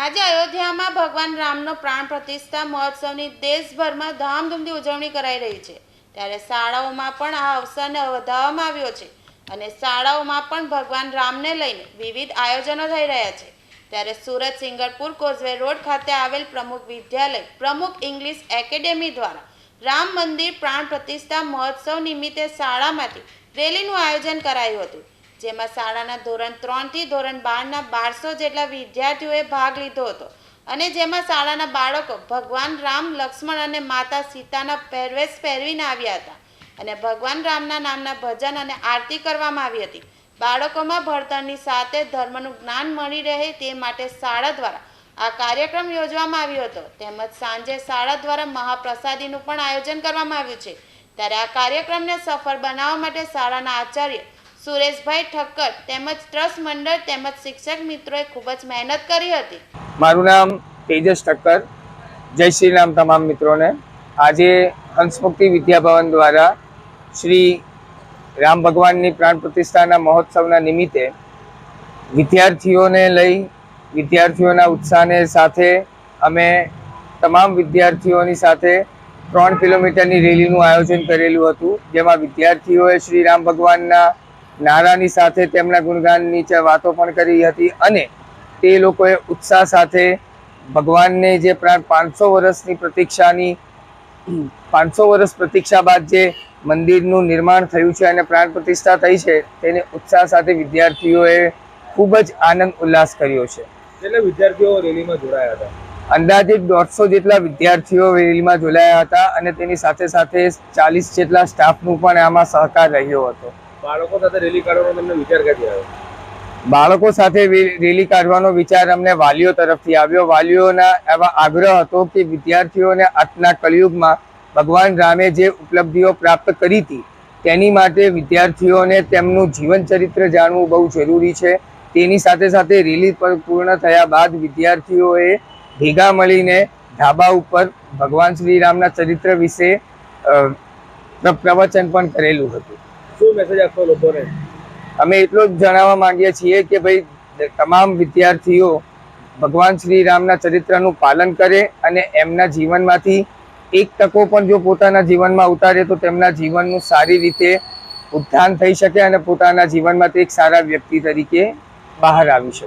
આજે અયોધ્યામાં ભગવાન રામનો પ્રાણ પ્રતિષ્ઠા મહોત્સવની દેશભરમાં ધામધૂમથી ઉજવણી કરાઈ રહી છે. ત્યારે શાળાઓમાં પણ આ અવસરને વધારવામાં આવ્યો છે અને શાળાઓમાં પણ ભગવાન રામને લઈને વિવિધ આયોજનો થઈ રહ્યા છે. ત્યારે સુરત સિંગરપુર કોઝવે રોડ ખાતે આવેલ પ્રમુખ વિદ્યાલય, પ્રમુખ ઇંગ્લિશ એકેડેમી દ્વારા રામ મંદિર પ્રાણ પ્રતિષ્ઠા મહોત્સવ નિમિત્તે શાળામાંથી રેલીનું આયોજન કરાયું હતું. જેમાં શાળાના ધોરણ ત્રણથી ધોરણ બારના બારસો જેટલા વિદ્યાર્થીઓએ ભાગ લીધો હતો. અને જેમાં શાળાના બાળકો ભગવાન રામ, લક્ષ્મણ અને માતા સીતાના પહેરવેશ પહેરવીને આવ્યા હતા. અને ભગવાન રામના નામના ભજન અને આરતી કરવામાં આવી હતી. બાળકોમાં ભણતરની સાથે ધર્મનું જ્ઞાન મળી રહે તે માટે શાળા દ્વારા આ કાર્યક્રમ યોજવામાં આવ્યો હતો. તેમજ સાંજે શાળા દ્વારા મહાપ્રસાદીનું પણ આયોજન કરવામાં આવ્યું છે. ત્યારે આ કાર્યક્રમને સફળ બનાવવા માટે શાળાના આચાર્ય સુરેશભાઈ ઠક્કર તેમજ ટ્રસ્ટ મંડળ તેમજ શિક્ષક મિત્રોએ ખૂબ જ મહેનત કરી હતી. મારું નામ તેજસ ઠક્કર. જય શ્રી રામ તમામ મિત્રોને. આજે હંસમુક્તિ વિદ્યાભવન દ્વારા શ્રી રામ ભગવાનની પ્રાણ પ્રતિષ્ઠાના મહોત્સવના નિમિત્તે વિદ્યાર્થીઓને લઈ વિદ્યાર્થીઓના ઉત્સાહને સાથે અમે તમામ વિદ્યાર્થીઓની સાથે ત્રણ કિલોમીટરની રેલીનું આયોજન કરેલું હતું, જેમાં વિદ્યાર્થીઓએ શ્રી રામ ભગવાનના નારાની સાથે તેમના ગુણગાનની નીચે વાતો પણ કરી હતી અને તે લોકોએ ઉત્સાહ સાથે ભગવાનને જે પ્રાણ પાંચસો વર્ષની પ્રતીક્ષાની પાંચસો વર્ષ પ્રતીક્ષા બાદ જે મંદિરનું નિર્માણ થયું છે અને પ્રાણ પ્રતિષ્ઠા થઈ છે તેને ઉત્સાહ સાથે વિદ્યાર્થીઓએ ખૂબ જ આનંદ ઉલ્લાસ કર્યો છે. એટલે વિદ્યાર્થીઓ રેલીમાં જોડાયા હતા? અંદાજિત દોઢસો જેટલા વિદ્યાર્થીઓ રેલીમાં જોડાયા હતા અને તેની સાથે સાથે ચાલીસ જેટલા સ્ટાફનું પણ આમાં સહકાર રહ્યો હતો. બાળકો સાથે રેલી કાઢવાનો તમને વિચાર ક્યાંથી આવ્યો? બાળકો સાથે રેલી કાઢવાનો વિચાર અમને વાલીઓ તરફથી આવ્યો. વાલીઓના એવા આગ્રહ હતો કે વિદ્યાર્થીઓને આજના કલયુગમાં ભગવાન રામે જે ઉપલબ્ધિઓ પ્રાપ્ત કરી હતી, તેની માટે વિદ્યાર્થીઓને તેમનું જીવન ચરિત્ર જાણવું બહુ જરૂરી છે. તેની સાથે સાથે રેલી પર પૂર્ણ થયા બાદ વિદ્યાર્થીઓએ ભેગા મળીને ધાબા ઉપર ભગવાન શ્રી રામના ચરિત્ર વિશે પ્રવચન પણ કરેલું હતું. શું મેસેજ આપશો લોકોને? અમે એટલું જ જણાવવા માંગીએ છીએ કે ભાઈ, તમામ વિદ્યાર્થીઓ ભગવાન શ્રી રામના ચરિત્રનું પાલન કરે અને એમના જીવનમાંથી એક તકો પણ જો પોતાના જીવનમાં ઉતારે તો તેમના જીવનનું સારી રીતે ઉત્થાન થઈ શકે અને પોતાના જીવનમાં તે એક સારા વ્યક્તિ તરીકે બહાર આવી શકે.